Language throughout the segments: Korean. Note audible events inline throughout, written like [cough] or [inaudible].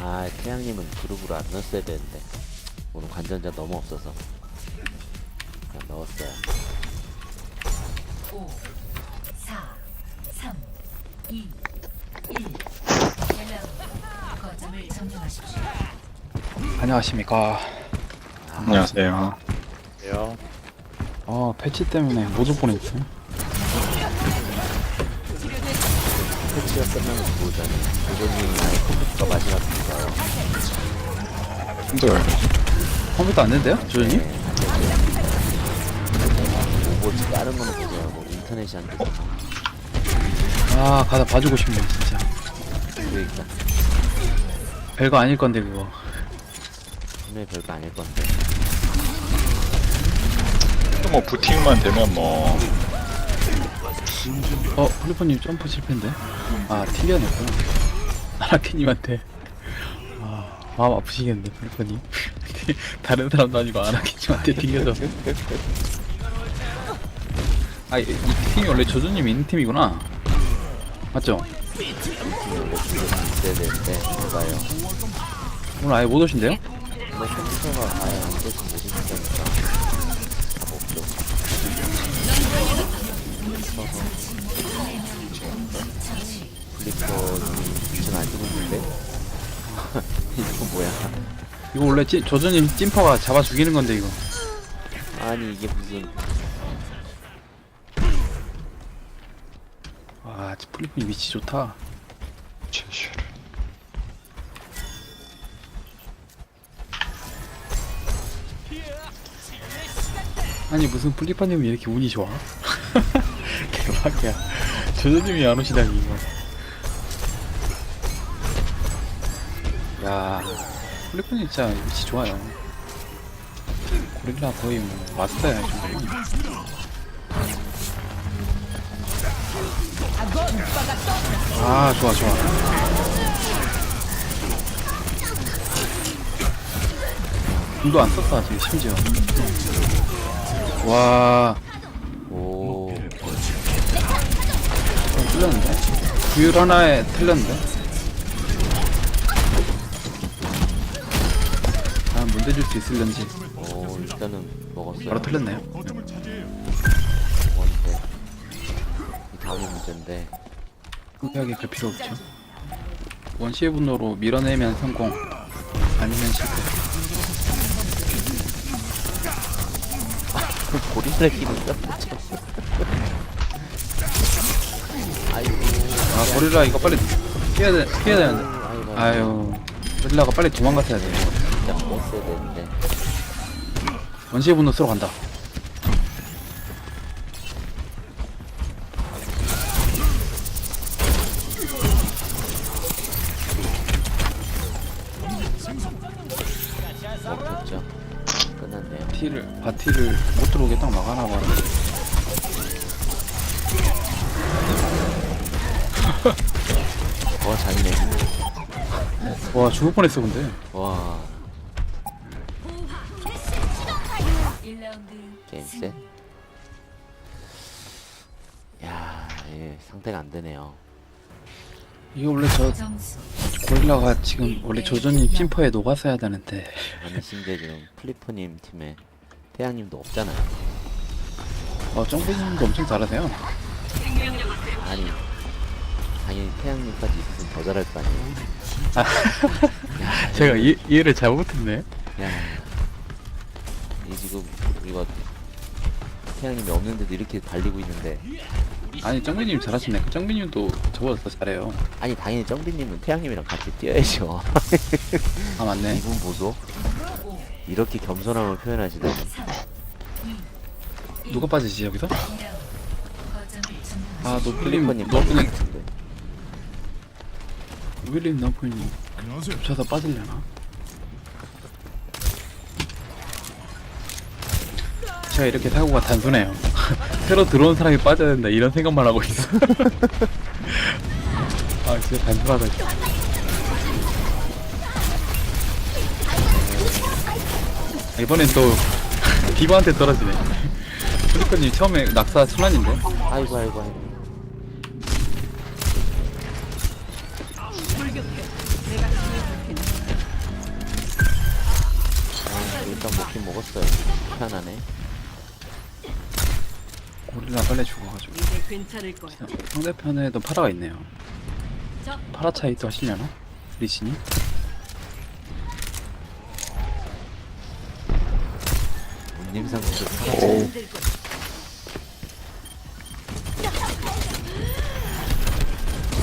아 태양님은 그룹으로 안 넣었어야 되는데 오늘 관전자 너무 없어서 그냥 넣었어요 5, 4, 3, 2, 1. 연락 거점을 점령하십시오. 안녕하십니까. 안녕하세요. 아 패치 때문에 못올 뻔했어요. 패치가 끝나면 보자니 조조님이 아예 컴퓨터가 마지막 힘들어요. 컴퓨터 안 된대요, 조준님? 오버워치 다른 거는 보자 뭐 인터넷이 안 돼서 아 가다 봐주고 싶네 진짜. 그러니까 별거 아닐 건데 그거. 분명히 별거 아닐 건데 또뭐 부팅만 되면 뭐 어 플리퍼님 점프 실패인데? 아 튕겨냈구나. 아라키님한테. 아 마음 아프시겠는데 플리퍼님. [laughs] 다른 사람도 아니고 아라키님한테 튕겨서. 아이 이 팀이 원래 조준님이 있는 팀이구나. 맞죠? 팀이 원래 조조님 있어야 되는데 제가요 오늘 아예 못 오신대요? 뭐 컴퓨터가 아예 안 돼서 못답 없죠 플리퍼님이 지금 안 쓰고 있는데 [laughs] 이거 뭐야 이거 원래 찐, 조준님 찐퍼가 잡아 죽이는 건데 이거. 아니 이게 무슨 와, 아, 플리핀 위치 좋다. 제시를 아니 무슨 플리파님이 이렇게 운이 좋아? [laughs] 대박이야. 조조님이 안 오시다니 이거. 야, 플리파님 진짜 위치 좋아요. 고릴라 거의 뭐 마스터야. 아, 좋아 좋아. 공도 안 썼다 지금 심지어. 와, 오 좀 틀렸는데? 구율 하나에 틀렸는데? 다음 문제 줄수 있을런지. 오, 일단은 먹었어요. 바로 틀렸네요. 먹었는데 이 다음이 문제인데. 후회하게 갈 필요 없죠. 원시의 분노로 밀어내면 성공. 아니면 실패. 고릴라 기분 깜짝이야. 아이고, 아 고릴라 이거 빨리 피해야 돼 피해야 되는데. 아이고, 아이고, 아유. 고릴라가 빨리 도망갔어야 돼 원시의 분노 쓰러 간다 먹었죠. 끝났네요. 티를 바티를 못 들어오게 딱 막아놔 봐라 [laughs] 와, 잔이네. 와 죽을 뻔했어 근데 와, 게임 셋. 야, 예, 상태가 안 되네요. 이거 원래 저 고릴라가 지금 원래 조전이 찜퍼에 녹았어야 되는데 아니, 심지어 지금 플리퍼님 팀에 태양님도 없잖아요. 어 점프님도 엄청 잘하세요 아니, 당연히 태양님까지 있으면 더 잘할 거 아니에요. 야, [laughs] 제가 이, 이해를 잘못했네 야, 이 지금 이거 태양님이 없는데도 이렇게 달리고 있는데 아니 정민님 잘하시네 정민님도 저보다 더 잘해요 아니 당연히 정빈님은 태양님이랑 같이 뛰어야죠 아 맞네 이분 보소 이렇게 겸손함을 표현하시다니 3, 2, 누가 빠지지 여기서? 1라운드. 거점을 점령하십시오. 아 노플님 플리퍼님 노플님 같은데 노플님 노플님 겹쳐서 빠질려나? 제가 이렇게 사고가 단순해요. [laughs] 새로 들어온 사람이 빠져야 된다 이런 생각만 하고 있어. [laughs] 아 진짜 단순하다 진짜. 이번엔 또 [laughs] 디바한테 떨어지네. 플리퍼님 처음에 낙사 순환인데? 아이고 아이고 아이고. 아, 일단 먹긴 먹었어요. 편하네 고릴라 빨리 죽어가지고 이제 괜찮을 거야. 상대편에도 파라가 있네요 저- 파라 차이 또 하시려나? 리신이? 문님상 도 힘들 거야.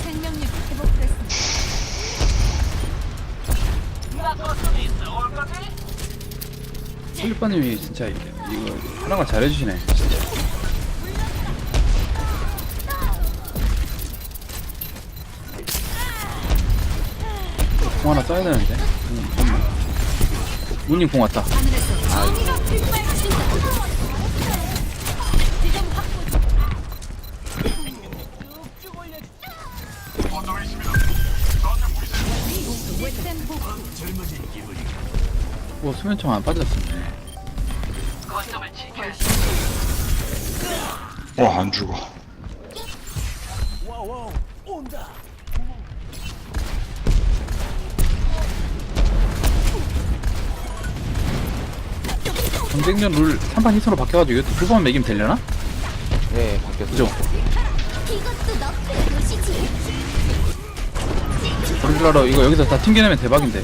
생명력 회복됐습니다. 슬리퍼님이 진짜 이- 이거 파라가 잘해주시네 진짜 공 하나 써야 되는데. 음, 잠깐만 문님 공 왔다. 오 수면총 안 빠졌었네. 와, 안 죽어. 경쟁전 룰 3판 2선으로 바뀌어가지고 이것도 두 번 매기면 되려나? 네 바뀌었어 그죠? 그런 줄 알아 이거 여기서 다 튕겨내면 대박인데.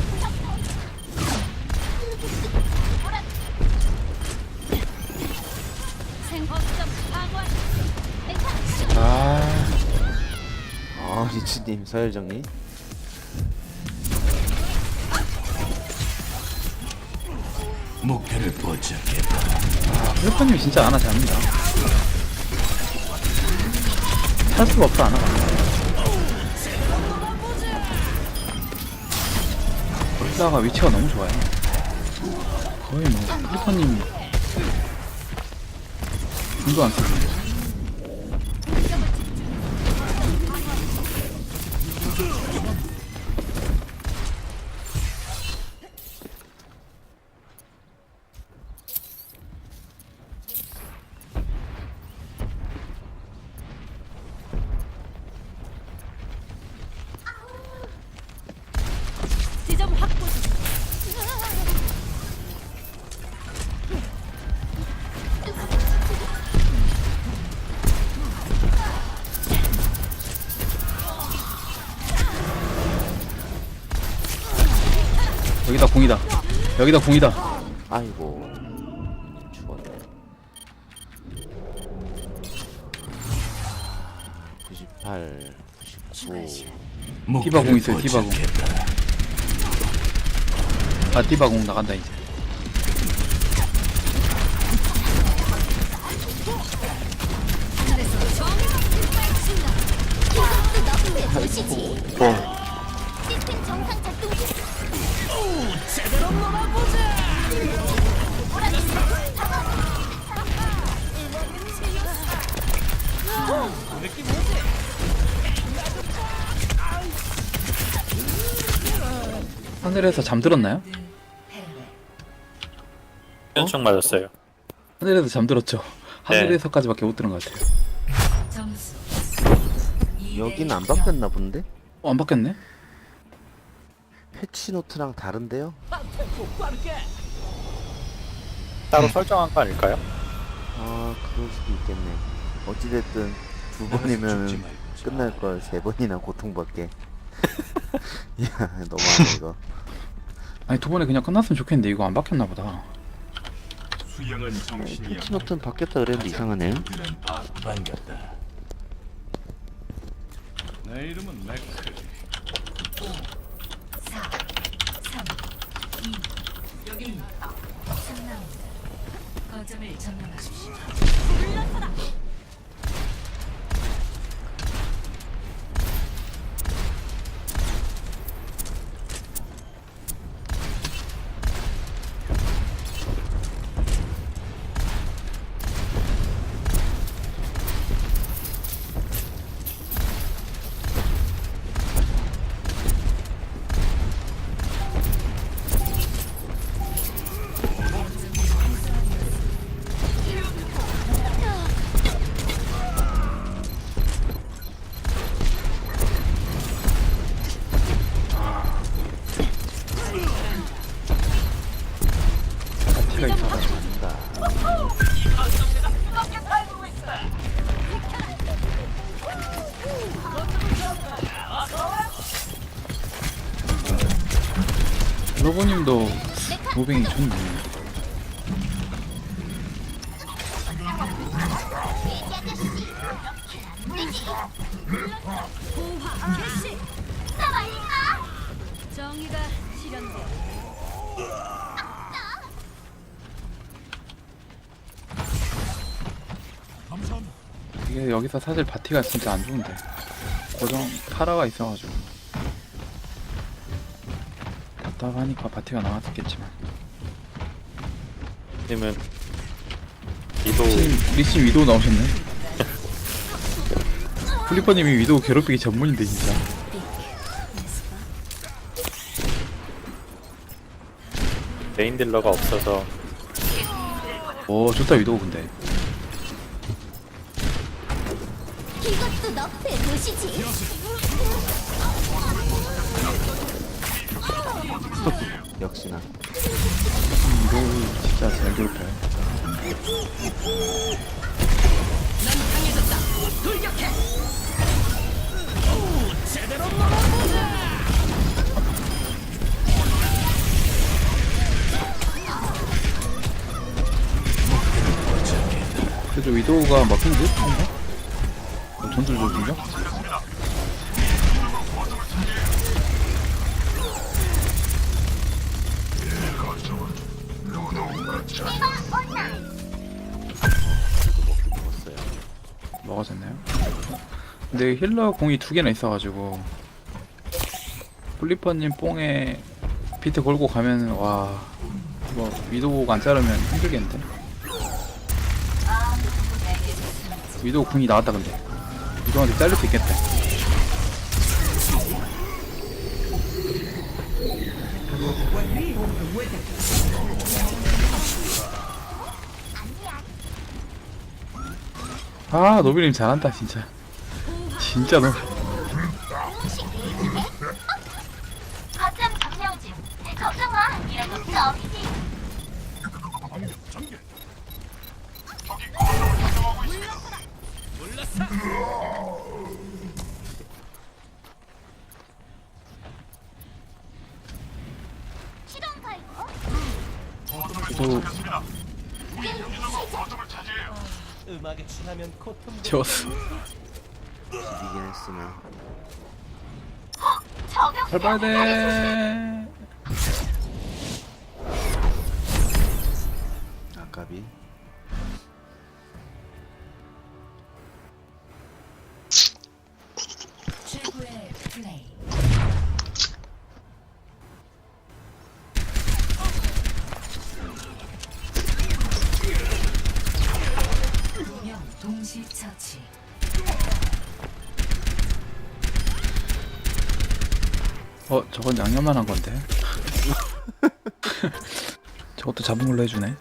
아 아 리츠님 서열정리 슬리퍼님이 진짜 아나 잘합니다. 할 수가 없어 아나 골다가 위치가 너무 좋아요. 거의 뭐 슬리퍼님. 공도 안 쓰고 여기다 공이다. 여기다 공이다. 아이고. 죽었네. 98 99 디바 공 있어요 디바 공 아 디바 공 나간다 이제. 이 하늘에서 잠들었나요? 연총 맞았어요. 하늘에서 잠들었죠 하늘에서까지밖에 못 들은 것 같아요 여기는 안 바뀌었나 본데? 어, 안 바뀌었네? 패치 노트랑 다른데요? 따로 설정한 거 아닐까요? 아 그럴 수도 있겠네 어찌됐든 두 번이면 끝날 걸 세 번이나 고통받게 [laughs] 야 너무하네 이거 아니 두 번에 그냥 끝났으면 좋겠는데 이거 안 바뀌었나 보다 티노튼 바뀌었다 그랬는데 이상하네요. 내 이름은 맥 4, 3, 2, 1. 3라운드. 거점을 점령하십시오. 무빙이 좋네. 정의가 실현돼. 이게 여기서 사실 바티가 진짜 안 좋은데 고정 파라가 있어가지고 답답하니까 바티가 나왔겠지만 님은 이도 리신, 리신 위도우 나오셨네. [laughs] 플리퍼님이 위도우 괴롭히기 전문인데 진짜. 메인 딜러가 없어서. 오 좋다 위도우 근데. 이것도 너프의 도시지. 역시나. 위도우 진짜 잘 괴롭혀요 그래도 위도우가 먹힌 듯? 어, 전술 조준이요? 먹었어요. 먹어졌나요? 근데 힐러 공이 두 개나 있어가지고 플리퍼님 뽕에 비트 걸고 가면 와 이거 위도우가 안 자르면 힘들겠는데 위도우 궁이 나왔다 근데 위도우한테 잘릴 수 있겠다 아 노빌님 잘한다 진짜. 진짜 너거 위도우 음악에 취하면 고통 재웠어 이긴 했으면. 잘 봐야 돼 아까비. 저건 양념만 한 건데. [laughs] 저것도 잡은 걸로 해주네